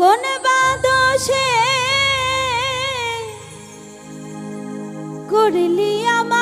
কোন বাদশে? করলি আমায়